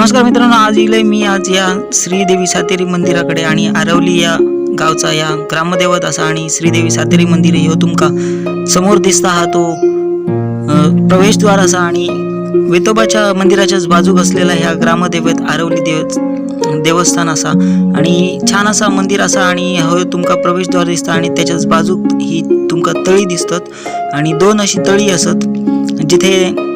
नमस्कार मित्रांनो आज इले मी आज या श्रीदेवी सातेरी मंदिराकडे आणि आरवली या गावचा या ग्रामदेवत असा आणि श्रीदेवी सातेरी मंदिर ह्यो तुमका समोर दिसता हा तो प्रवेशद्वार असा आणि वेतोबाच्या मंदिराच्याच बाजूक असलेला ह्या ग्रामदेवत आरवली देव देवस्थान असा आणि छान असा मंदिर असा आणि हो तुमका प्रवेशद्वार दिसता आणि त्याच्याच बाजूक ही तुमका तळी दिसतात आणि दोन अशी तळी असत जिथे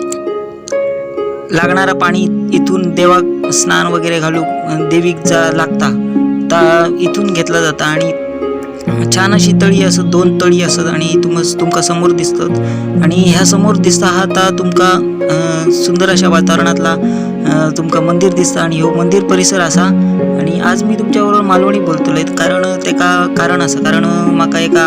लागणारा पाणी इथून देवा स्नान वगैरे घालू देवीक जा लागता ता इथून घेतला जाता आणि छान अशी तळी असत दोन तळी असत आणि तुम तुमका समोर दिसतात. आणि ह्या समोर दिसता हा ता तुमका सुंदर अशा वातावरणातला तुमका मंदिर दिसता आणि हो मंदिर परिसर असा. आणि आज मी तुमच्याबरोबर मालवणी बोलतोय कारण ते का कारण असं कारण माका एका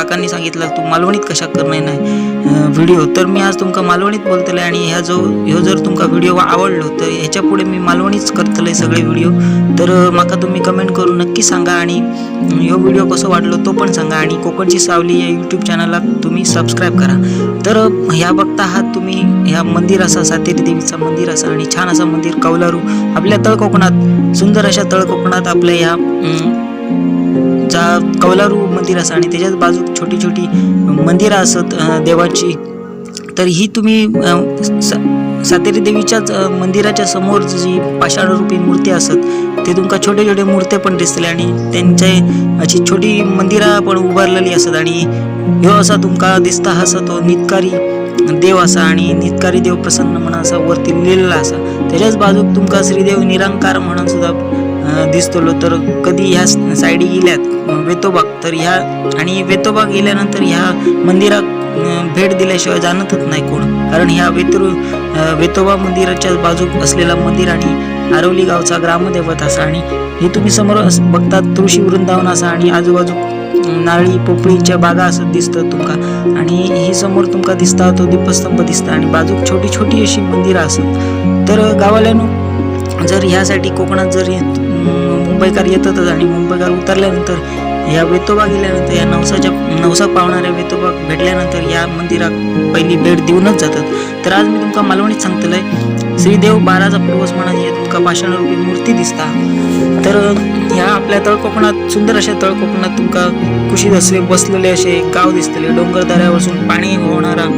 काकांनी सांगितलं तू मालवणीत कशा करणार नाही व्हिडिओ तर मी आज तुमका मालवणीत बोलतले आणि ह्या जो ह्यो जर तुमका व्हिडिओ आवडलो तर ह्याच्या पुढे मी मालवणीच करतले सगळे व्हिडिओ तर माका तुम्ही कमेंट करून नक्की सांगा आणि ह्यो व्हिडिओ कसं वाटलो तो पण सांगा आणि कोकणची सावली या यूट्यूब चॅनलला तुम्ही सबस्क्राईब करा. तर ह्या बघता आहात तुम्ही ह्या मंदिर असा सातेरी देवीचा मंदिर असा आणि छान असा मंदिर कौलारू आपल्या तळ कोकणात सुंदर अशा तळ कोकणात आपल्या ह्या जा कौलारू मंदिर असं आणि त्याच्याच बाजूक छोटी छोटी मंदिरं असत देवाची तर ही तुम्ही सातेरी देवीच्याच मंदिराच्या समोर जी पाषाणरूपी मूर्ती असत ते तुमका छोटे छोटे मूर्त्या पण दिसतले आणि त्यांचे अशी छोटी मंदिरां पण उभारलेली असत आणि ह्यो असा तुमका दिसता असा तो नितकारी देव असा आणि नितकारी देव प्रसन्न म्हणून असा वरती लिहिलेला असा. त्याच्याच बाजूक तुमका श्रीदेव निरंकार म्हणून सुद्धा दिसतलो तर कधी ह्या साईडी गेल्यात वेतोबाग. तर ह्या आणि वेतोबाग गेल्यानंतर ह्या मंदिरात भेट दिल्याशिवाय जाणतच नाही कोण. कारण ह्या वेतरू वेतोबा मंदिराच्या बाजूक असलेला मंदिर आणि आरवली गावचा ग्रामदेवत असा. आणि हे तुम्ही समोर बघतात तुळशी वृंदावन असा. आणि आजूबाजू नाळी पोपळीच्या बागा असं दिसतं तुमका. आणि ही समोर तुमका दिसता तो दीपस्तंभ दिसता. आणि बाजूक छोटी छोटी अशी मंदिरं असत तर गावाल्यानं जर ह्यासाठी कोकणात जर मुंबईकर येतातच आणि मुंबईकर उतरल्यानंतर या वेतोबा गेल्यानंतर या नवसाच्या नवसा पावणाऱ्या वेतोबा भेटल्यानंतर या मंदिरात पहिली भेट देऊनच जातात. तर आज मी तुमका मालवणीत सांगतलंय श्रीदेव बाराचा पूर्वज म्हणून हे तुमका पाषाणरूपी मूर्ती दिसता. तर ह्या आपल्या तळकोकणात सुंदर अशा तळकोकणात तुमका कुशीत असले बसलेले असे गाव दिसतले. डोंगर दऱ्यावरसून पाणी वाहणारा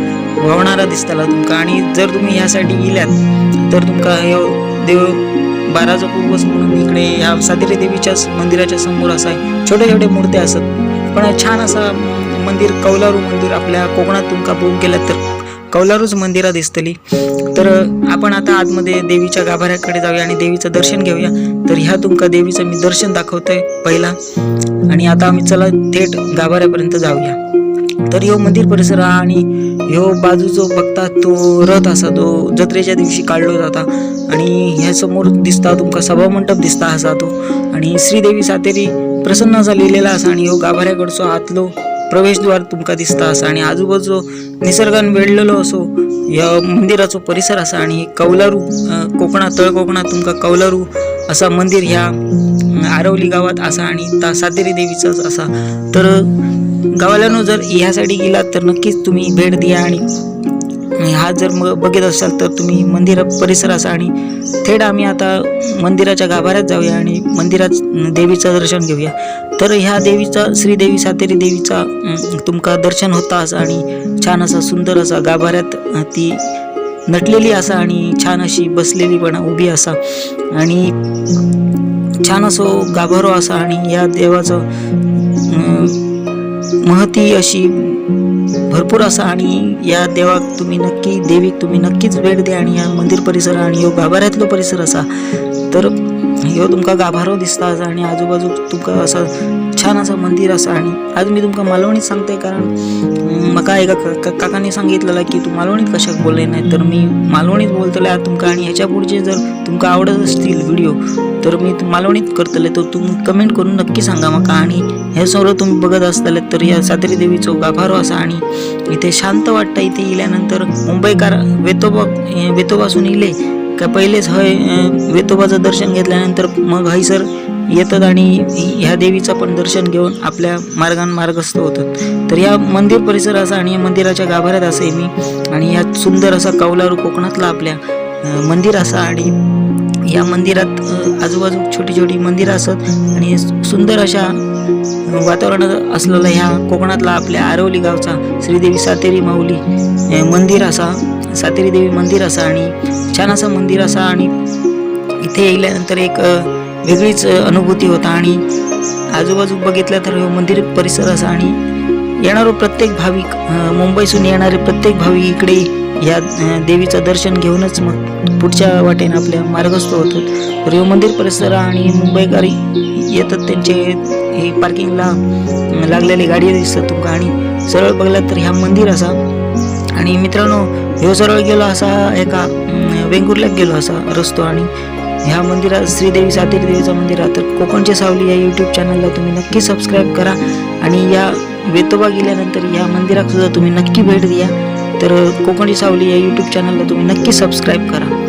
वाहणारा दिसताला तुमका. आणि जर तुम्ही ह्यासाठी गेल्यात तर तुमका हे देव बाराचा पूर्वज म्हणून इकडे या सातेरी देवीच्या मंदिराच्या समोर असा छोटे छोटे मूर्त्या असत. पण छान असा मंदिर कौलारू मंदिर आपल्या कोकणात तुमका बघून गेलं तर कौलारूच मंदिरा दिसतली. तर आपण आता आतमध्ये देवीच्या गाभाऱ्याकडे जाऊया आणि देवीचं दर्शन घेऊया. तर ह्या तुमका देवीचं मी दर्शन दाखवतोय पहिला. आणि आता आम्ही चला थेट गाभाऱ्यापर्यंत जाऊया. तर ह्यो मंदिर परिसर हा आणि ह्यो बाजू जो बघता तो रथ असा तो जत्रेच्या दिवशी काढलो जाता. आणि ह्या समोर दिसता तुमका सभामंडप दिसता असा तो. आणि श्रीदेवी सातेरी प्रसन्न असा लिहिलेला असा आणि ह्यो गाभाऱ्याकडचो आतलो प्रवेशद्वार तुमका दिसता असा. आणि आजूबाजू निसर्गान वेढलेलो असो या मंदिराचो परिसर असा आणि कौलारू कोकणा कोकणात तळ कोकणात तुमका कौलारू असा मंदिर ह्या आरवली गावात असा आणि ता सातेरी देवीचाच असा. तर गावाल्यानं जर ह्यासाठी गेलात तर नक्कीच तुम्ही भेट द्या आणि हा जर मग बघत असाल तर तुम्ही मंदिर परिसर असा आणि थेट आम्ही आता मंदिराच्या गाभाऱ्यात जाऊया आणि मंदिरात देवीचं दर्शन घेऊया. तर ह्या देवीचा श्रीदेवी सातेरी देवीचा तुमका दर्शन होता असा आणि छान असा सुंदर असा गाभाऱ्यात ती नटलेली असा आणि छान अशी बसलेली पण उभी असा आणि छान असो गाभारो असा आणि या देवाचं महती अशी भरपूर असा आणि या देवाक तुम्ही नक्की देवीक तुम्ही नक्कीच भेट द्या आणि या मंदिर परिसर आणि यो गाभाऱ्यातलो परिसर असा. तर ह्यो तुमका गाभारो दिसता असा आणि आजूबाजू तुमका असा छान असा मंदिर असा आणि आज मी तुमका मालवणीत सांगते कारण म्हाका एका का- काकांनी सांगितलेला की तू मालवणीत कशाक बोलले नाही. तर मी मालवणीत बोलतले आज तुमका आणि ह्याच्या पुढचे जर तुमका आवडत असतील व्हिडिओ तर मी मालवणीत करतले तर तुम्ही कमेंट करून नक्की सांगा म्हाका आणि हे सर्व तुम्ही बघत असताले तर या सातेरी देवीचो गाभारो असा आणि इथे शांत वाटतं. इथे इल्यानंतर मुंबईकार वेतोबा वेतोबासून इले. का पहिलेच हय वेतोबाचं दर्शन घेतल्यानंतर मग हयसर येतात आणि ह्या देवीचं पण दर्शन घेऊन आपल्या मार्गान मार्गस्थ होतात. तर या मंदिर परिसर असा आणि या मंदिराच्या गाभाऱ्यात असे मी. आणि यात सुंदर असा कौलारू कोकणातला आपल्या मंदिर असा आणि या मंदिरात आजूबाजू छोटी छोटी मंदिरं असत आणि सुंदर अशा वातावरण असलेला ह्या कोकणातला आपल्या आरवली गावचा श्रीदेवी सातेरी माऊली मंदिर असा. सातेरी देवी मंदिर असा आणि छान असं मंदिर असा आणि इथे येल्यानंतर एक वेगळीच अनुभूती होता आणि आजूबाजू बघितलं तर मंदिर परिसर असा आणि येणारो प्रत्येक भाविक मुंबईसून येणारे प्रत्येक भाविक इकडे या देवीचं दर्शन घेऊनच मग पुढच्या वाटेने आपल्या मार्गस्थ होतो. तर हे मंदिर परिसर आणि मुंबईकर येतात त्यांचे हे पार्किंगला लागलेली गाडी दिसतात तुमका आणि सरळ बघलात तर ह्या मंदिर असा. आणि मित्रांनो ह्यो सरळ गेलो असा एका अं, वेंगुर्ल्यात गेलो असा रस्तो आणि ह्या मंदिरात श्रीदेवी सातेरी देवीचं मंदिर आहे. तर कोकणची सावली या यूट्यूब चॅनलला तुम्ही नक्की सबस्क्राईब करा. आणि या वेतोबा गेल्यानंतर या मंदिरात सुद्धा तुम्ही नक्की भेट द्या. तर कोकणची सावली या यूट्यूब चॅनलला तुम्ही नक्की सबस्क्राईब करा.